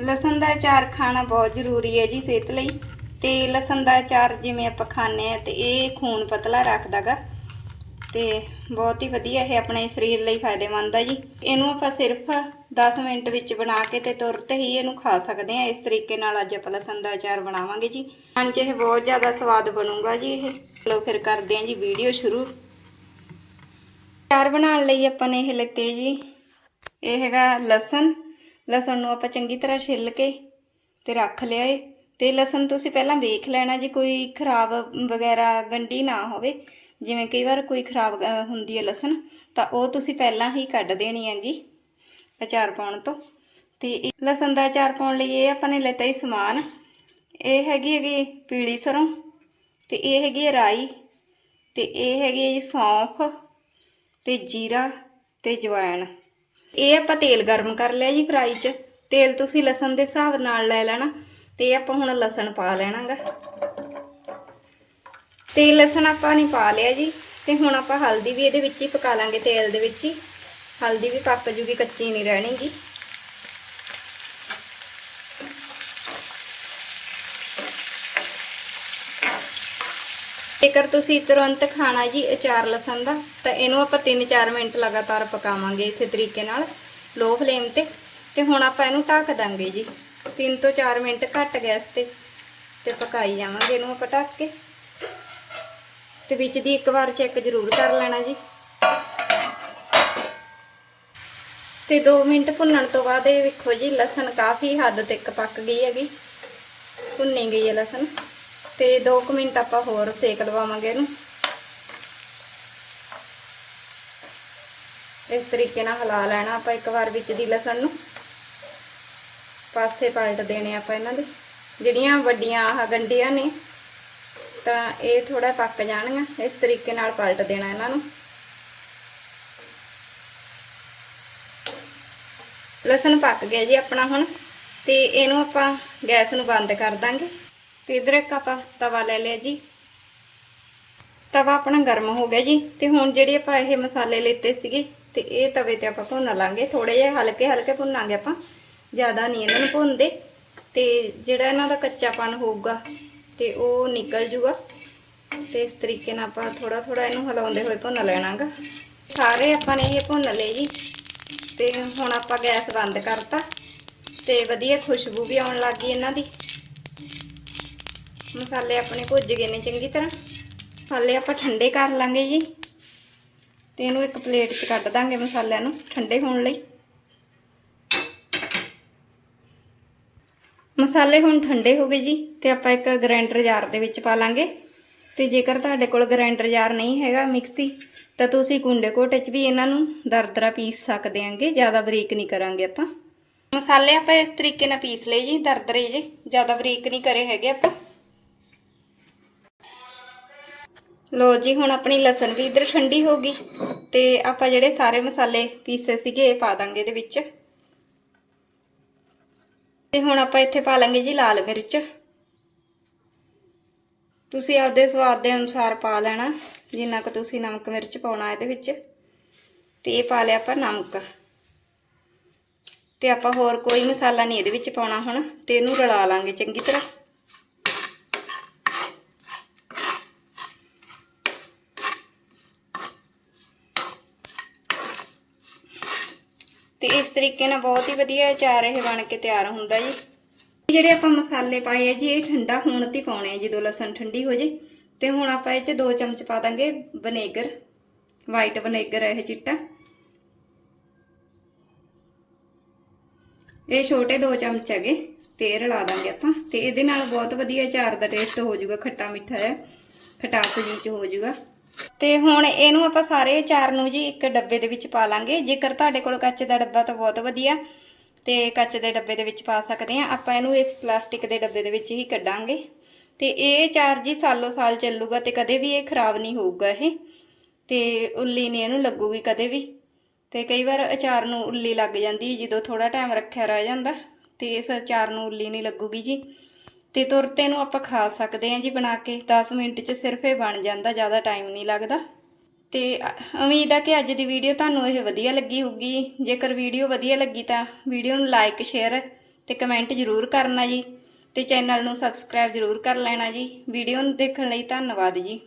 ਲਸਣ ਦਾ ਅਚਾਰ ਖਾਣਾ ਬਹੁਤ ਜ਼ਰੂਰੀ ਹੈ ਜੀ ਸਿਹਤ ਲਈ। ਤੇ ਲਸਣ ਦਾ ਅਚਾਰ ਜਿਵੇਂ ਆਪਾਂ ਖਾਂਦੇ ਆ ਤੇ ਇਹ ਖੂਨ ਪਤਲਾ ਰੱਖਦਾਗਾ। ਤੇ ਬਹੁਤ ਹੀ ਵਧੀਆ ਇਹ ਆਪਣੇ ਸਰੀਰ ਲਈ ਫਾਇਦੇਮੰਦ ਹੈ ਜੀ। ਇਹਨੂੰ ਆਪਾਂ ਸਿਰਫ 10 ਮਿੰਟ ਵਿੱਚ ਬਣਾ ਕੇ ਤੇ ਤੁਰਤ ਹੀ ਇਹਨੂੰ ਖਾ ਸਕਦੇ ਆ ਇਸ ਤਰੀਕੇ ਨਾਲ ਅੱਜ ਆਪਾਂ ਲਸਣ ਦਾ ਅਚਾਰ ਬਣਾਵਾਂਗੇ ਜੀ। ਹਾਂਜੀ ਇਹ ਬਹੁਤ ਜ਼ਿਆਦਾ ਸਵਾਦ ਬਣੂਗਾ ਜੀ ਇਹ। ਚਲੋ ਫਿਰ ਕਰਦੇ ਹਾਂ ਜੀ ਵੀਡੀਓ ਸ਼ੁਰੂ। ਅਚਾਰ ਬਣਾਉਣ ਲਈ ਆਪਾਂ ਨੇ ਇਹ ਲਿੱਤੇ ਜੀ। ਇਹ ਹੈਗਾ ਲਸਣ। ਲਸਣ ਨੂੰ ਆਪਾਂ ਚੰਗੀ ਤਰ੍ਹਾਂ ਛਿੱਲ ਕੇ ਤੇ ਰੱਖ ਲਿਆ ਏ। ਤੇ ਲਸਣ ਤੁਸੀਂ ਪਹਿਲਾਂ ਵੇਖ ਲੈਣਾ ਜੇ ਕੋਈ ਖਰਾਬ ਵਗੈਰਾ ਗੰਢੀ ਨਾ ਹੋਵੇ। ਜਿਵੇਂ ਕਈ ਵਾਰ ਕੋਈ ਖਰਾਬ ਹੁੰਦੀ ਹੈ ਲਸਣ, ਤਾਂ ਉਹ ਤੁਸੀਂ ਪਹਿਲਾਂ ਹੀ ਕੱਢ ਦੇਣੀ ਹੈਗੀ ਅਚਾਰ ਪਾਉਣ ਤੋਂ। ਤੇ ਇਹ ਲਸਣ ਦਾ ਅਚਾਰ ਪਾਉਣ ਲਈ ਇਹ ਆਪਾਂ ਨੇ ਲੈਤਾ ਹੀ ਸਮਾਨ। ਇਹ ਹੈਗੀ ਹੈਗੀ ਪੀਲੀ ਸਰੋਂ, ਤੇ ਇਹ ਹੈਗੀ ਹੈ ਰਾਈ, ਤੇ ਇਹ ਹੈਗੀ ਹੈ ਜੀ ਸੌਂਫ, ਤੇ ਜੀਰਾ, ਤੇ ਜਵੈਣ। ਇਹ ਆਪਾਂ ਤੇਲ ਗਰਮ ਕਰ ਲਿਆ ਜੀ ਫਰਾਈ 'ਚ। ਤੇਲ ਤੁਸੀਂ ਲਸਣ ਦੇ ਹਿਸਾਬ ਨਾਲ ਲੈ ਲੈਣਾ ਤੇ ਇਹ ਆਪਾਂ ਹੁਣ ਲਸਣ ਪਾ ਲੈਣਾਗਾ। ਤੇ ਲਸਣ ਆਪਾਂ ਨਹੀਂ ਪਾ ਲਿਆ ਜੀ ਤੇ ਹੁਣ ਆਪਾਂ ਹਲਦੀ ਵੀ ਇਹਦੇ ਵਿੱਚ ਹੀ ਪਕਾ ਲਾਂਗੇ ਤੇਲ ਦੇ ਵਿੱਚ ਹੀ। ਹਲਦੀ ਵੀ ਪੱਕ ਜੂਗੀ, ਕੱਚੀ ਨਹੀਂ ਰਹਿਣੀਗੀ ਜੇਕਰ ਤੁਸੀਂ ਤੁਰੰਤ ਖਾਣਾ ਜੀ ਅਚਾਰ ਲਸਣ ਦਾ, ਤਾਂ ਇਹਨੂੰ ਆਪਾਂ 3-4 ਮਿੰਟ ਲਗਾਤਾਰ ਪਕਾਵਾਂਗੇ ਇਸੇ ਤਰੀਕੇ ਨਾਲ ਲੋ ਫਲੇਮ ਤੇ। ਤੇ ਹੁਣ ਆਪਾਂ ਇਹਨੂੰ ਢੱਕ ਦਾਂਗੇ ਜੀ। 3 ਤੋਂ 4 ਮਿੰਟ ਘੱਟ ਗੈਸ ਤੇ ਤੇ ਪਕਾਈ ਜਾਵਾਂਗੇ ਇਹਨੂੰ ਆਪਾਂ ਢੱਕ ਕੇ। ਤੇ ਵਿੱਚ ਦੀ ਇੱਕ ਵਾਰ ਚੈੱਕ ਜ਼ਰੂਰ ਕਰ ਲੈਣਾ ਜੀ। ਤੇ 2 ਮਿੰਟ ਭੁੰਨਣ ਤੋਂ ਬਾਅਦ ਇਹ ਵੇਖੋ ਜੀ, ਲਸਣ ਕਾਫੀ ਹੱਦ ਤੱਕ ਪੱਕ ਗਈ ਹੈਗੀ। ਭੁੰਨੀ ਗਈ ਹੈ ਲਸਣ। ਤੇ 2 ਮਿੰਟ ਆਪਾਂ ਹੋਰ ਸੇਕ ਲਵਾਵਾਂਗੇ ਇਹਨੂੰ। ਇਸ ਤਰੀਕੇ ਨਾਲ ਹਿਲਾ ਲੈਣਾ ਆਪਾਂ ਇੱਕ ਵਾਰ ਵਿੱਚ ਦੀ ਲਸਣ ਨੂੰ। ਪਾਸੇ ਪਲਟ ਦੇਣੇ ਆਪਾਂ ਇਹਨਾਂ ਦੇ। ਜਿਹੜੀਆਂ ਵੱਡੀਆਂ ਆਹ ਗੰਢੀਆਂ ਨੇ, ਤਾਂ ਇਹ ਥੋੜਾ ਪੱਕ ਜਾਣਗੀਆਂ। ਇਸ ਤਰੀਕੇ ਨਾਲ ਪਲਟ ਦੇਣਾ ਇਹਨਾਂ ਨੂੰ। ਲਸਣ ਪੱਕ ਗਿਆ ਜੀ ਆਪਣਾ ਹੁਣ, ਤੇ ਇਹਨੂੰ ਆਪਾਂ ਗੈਸ ਨੂੰ ਬੰਦ ਕਰ ਦਾਂਗੇ। ਤੇ ਇਧਰ ਇੱਕ ਆਪਾਂ ਤਵਾ ਲੈ ਲਿਆ ਜੀ। ਤਵਾ ਆਪਣਾ ਗਰਮ ਹੋ ਗਿਆ ਜੀ ਤੇ ਹੁਣ ਜਿਹੜੇ ਆਪਾਂ ਇਹ ਮਸਾਲੇ ਲਿੱਤੇ ਸੀਗੇ ਤੇ ਇਹ ਤਵੇ ਤੇ ਆਪਾਂ ਭੁੰਨ ਲਾਂਗੇ। ਥੋੜੇ ਜਿਹਾ ਹਲਕੇ ਹਲਕੇ ਭੁੰਨਾਂਗੇ ਆਪਾਂ, ਜ਼ਿਆਦਾ ਨਹੀਂ ਇਹਨਾਂ ਨੂੰ ਭੁੰਨਦੇ। ਤੇ ਜਿਹੜਾ ਇਹਨਾਂ ਦਾ ਕੱਚਾਪਨ ਹੋਊਗਾ ਤੇ ਉਹ ਨਿਕਲ ਜੂਗਾ। ਤੇ ਇਸ ਤਰੀਕੇ ਨਾਲ ਆਪਾਂ ਥੋੜਾ ਥੋੜਾ ਇਹਨੂੰ ਹਿਲਾਉਂਦੇ ਹੋਏ ਭੁੰਨ ਲੈਣਾਗਾ। ਸਾਰੇ ਆਪਾਂ ਨੇ ਇਹ ਭੁੰਨ ਲਏ ਜੀ। ਤੇ ਹੁਣ ਆਪਾਂ ਗੈਸ ਬੰਦ ਕਰਤਾ ਤੇ ਵਧੀਆ ਖੁਸ਼ਬੂ ਵੀ ਆਉਣ ਲੱਗ ਗਈ ਇਹਨਾਂ ਦੀ। ਮਸਾਲੇ ਆਪਣੇ ਭੁੱਜ ਗਏ ਨੇ ਚੰਗੀ ਤਰ੍ਹਾਂ। ਮਸਾਲੇ ਆਪਾਂ ਠੰਡੇ ਕਰ ਲਾਂਗੇ ਜੀ। ਤੇ ਇਹਨੂੰ ਇੱਕ ਪਲੇਟ 'ਚ ਕੱਢ ਦਾਂਗੇ ਮਸਾਲਿਆਂ ਨੂੰ, ਠੰਡੇ ਹੋਣ ਲਈ। ਮਸਾਲੇ ਹੁਣ ਠੰਡੇ ਹੋ ਗਏ ਜੀ, ਤੇ ਆਪਾਂ ਇੱਕ ਗ੍ਰਾਈਂਡਰ ਜਾਰ ਦੇ ਵਿੱਚ ਪਾ ਲਾਂਗੇ। ਤੇ ਜੇਕਰ ਤੁਹਾਡੇ ਕੋਲ ਗ੍ਰਾਈਂਡਰ ਜਾਰ ਨਹੀਂ ਹੈਗਾ ਮਿਕਸੀ, ਤਾਂ ਤੁਸੀਂ ਕੁੰਡੇ ਘੋਟੇ 'ਚ ਵੀ ਇਹਨਾਂ ਨੂੰ ਦਰਦਰਾ ਪੀਸ ਸਕਦੇ ਆਂਗੇ, ਜ਼ਿਆਦਾ ਬਰੀਕ ਨਹੀਂ ਕਰਾਂਗੇ ਆਪਾਂ। ਮਸਾਲੇ ਆਪਾਂ ਇਸ ਤਰੀਕੇ ਨਾਲ ਪੀਸ ਲਏ ਜੀ, ਦਰਦਰੇ ਜੇ, ਜ਼ਿਆਦਾ ਬਰੀਕ ਨਹੀਂ ਕਰੇ ਹੈਗੇ ਆਪਾਂ। ਲੋ ਜੀ, ਹੁਣ ਆਪਣੀ ਲਸਣ ਵੀ ਇਧਰ ਠੰਡੀ ਹੋ ਗਈ ਤੇ ਆਪਾਂ ਜਿਹੜੇ ਸਾਰੇ ਮਸਾਲੇ ਪੀਸੇ ਸੀਗੇ ਇਹ ਪਾ ਦਾਂਗੇ ਇਹਦੇ ਵਿੱਚ। ਤੇ ਹੁਣ ਆਪਾਂ ਇੱਥੇ ਪਾ ਲਾਂਗੇ ਜੀ ਲਾਲ ਮਿਰਚ। ਤੁਸੀਂ ਆਪਦੇ ਸਵਾਦ ਦੇ ਅਨੁਸਾਰ ਪਾ ਲੈਣਾ, ਜਿੰਨਾ ਕੁ ਤੁਸੀਂ ਨਮਕ ਮਿਰਚ ਪਾਉਣਾ ਇਹਦੇ ਵਿੱਚ। ਤੇ ਇਹ ਪਾ ਲਿਆ ਆਪਾਂ ਨਮਕ। ਤੇ ਆਪਾਂ ਹੋਰ ਕੋਈ ਮਸਾਲਾ ਨਹੀਂ ਇਹਦੇ ਵਿੱਚ ਪਾਉਣਾ ਹੁਣ, ਤੇ ਇਹਨੂੰ ਰਲਾ ਲਾਂਗੇ ਚੰਗੀ ਤਰ੍ਹਾਂ। ਤੇ ਇਸ ਤਰੀਕੇ ਨਾਲ ਬਹੁਤ ਹੀ ਵਧੀਆ ਅਚਾਰ ਇਹ ਬਣ ਕੇ ਤਿਆਰ ਹੁੰਦਾ ਜੀ। ਜਿਹੜੇ ਆਪਾਂ ਮਸਾਲੇ ਪਾਏ ਆ ਜੀ, ਇਹ ਠੰਡਾ ਹੋਣ ਤੇ ਪਾਉਣੇ ਆ ਜਦੋਂ ਲਸਣ ਠੰਡੀ ਹੋ ਜੇ। ਤੇ ਹੁਣ ਆਪਾਂ ਇਹ ਚ 2 ਚਮਚ ਪਾ ਦਾਂਗੇ ਵਿਨੇਗਰ ਵਾਈਟ ਵਿਨੇਗਰ ਹੈ ਇਹ ਚਿੱਟਾ। ਇਹ ਛੋਟੇ 2 ਚਮਚ ਹੈਗੇ, ਤੇ ਰਲਾ ਦਾਂਗੇ ਆਪਾਂ। ਤੇ ਇਹਦੇ ਨਾਲ ਬਹੁਤ ਵਧੀਆ ਅਚਾਰ ਦਾ ਟੇਸਟ ਹੋ ਜਾਊਗਾ, ਖੱਟਾ ਮਿੱਠਾ ਹੈ ਖਟਾਸ ਜੀ ਚ ਹੋ ਜਾਊਗਾ। ਤੇ ਹੁਣ ਇਹਨੂੰ ਆਪਾਂ ਸਾਰੇ ਅਚਾਰ ਨੂੰ ਜੀ ਇੱਕ ਡੱਬੇ ਦੇ ਵਿੱਚ ਪਾ ਲਾਂਗੇ। ਜੇਕਰ ਤੁਹਾਡੇ ਕੋਲ ਕੱਚ ਦਾ ਡੱਬਾ ਤਾਂ ਬਹੁਤ ਵਧੀਆ। ਤੇ ਕੱਚ ਦੇ ਡੱਬੇ ਦੇ ਵਿੱਚ ਪਾ ਸਕਦੇ ਆ ਆਪਾਂ ਇਹਨੂੰ ਇਸ ਪਲਾਸਟਿਕ ਦੇ ਡੱਬੇ ਦੇ ਵਿੱਚ ਹੀ ਕੱਢਾਂਗੇ। ਤੇ ਇਹ ਅਚਾਰ ਜੀ ਸਾਲੋ ਸਾਲ ਚੱਲੂਗਾ ਤੇ ਕਦੇ ਵੀ ਇਹ ਖਰਾਬ ਨਹੀਂ ਹੋਊਗਾ ਇਹ। ਤੇ ਉੱਲੀ ਨਹੀਂ ਇਹਨੂੰ ਲੱਗੂਗੀ ਕਦੇ ਵੀ। ਤੇ ਕਈ ਵਾਰ ਅਚਾਰ ਨੂੰ ਉੱਲੀ ਲੱਗ ਜਾਂਦੀ ਜਦੋਂ ਥੋੜਾ ਟਾਈਮ ਰੱਖਿਆ ਰਹਿ ਜਾਂਦਾ, ਤੇ ਇਸ ਅਚਾਰ ਨੂੰ ਉੱਲੀ ਨਹੀਂ ਲੱਗੂਗੀ ਜੀ। ਤੇ ਤੁਰਤੇ ਨੂੰ ਆਪਾਂ ਖਾ ਸਕਦੇ ਹਾਂ ਜੀ ਬਣਾ ਕੇ। 10 ਮਿੰਟ 'ਚ ਸਿਰਫ ਇਹ ਬਣ ਜਾਂਦਾ, ਜ਼ਿਆਦਾ ਟਾਈਮ ਨਹੀਂ ਲੱਗਦਾ। ਤੇ ਉਮੀਦ ਆ ਕਿ ਅੱਜ ਦੀ ਵੀਡੀਓ ਤੁਹਾਨੂੰ ਇਹ ਵਧੀਆ ਲੱਗੀ ਹੋਊਗੀ। ਜੇਕਰ ਵੀਡੀਓ ਵਧੀਆ ਲੱਗੀ ਤਾਂ ਵੀਡੀਓ ਨੂੰ ਲਾਈਕ ਸ਼ੇਅਰ ਤੇ ਕਮੈਂਟ ਜ਼ਰੂਰ ਕਰਨਾ ਜੀ। ਤੇ ਚੈਨਲ ਨੂੰ ਸਬਸਕ੍ਰਾਈਬ ਜ਼ਰੂਰ ਕਰ ਲੈਣਾ ਜੀ। ਵੀਡੀਓ ਨੂੰ ਦੇਖਣ ਲਈ ਧੰਨਵਾਦ ਜੀ।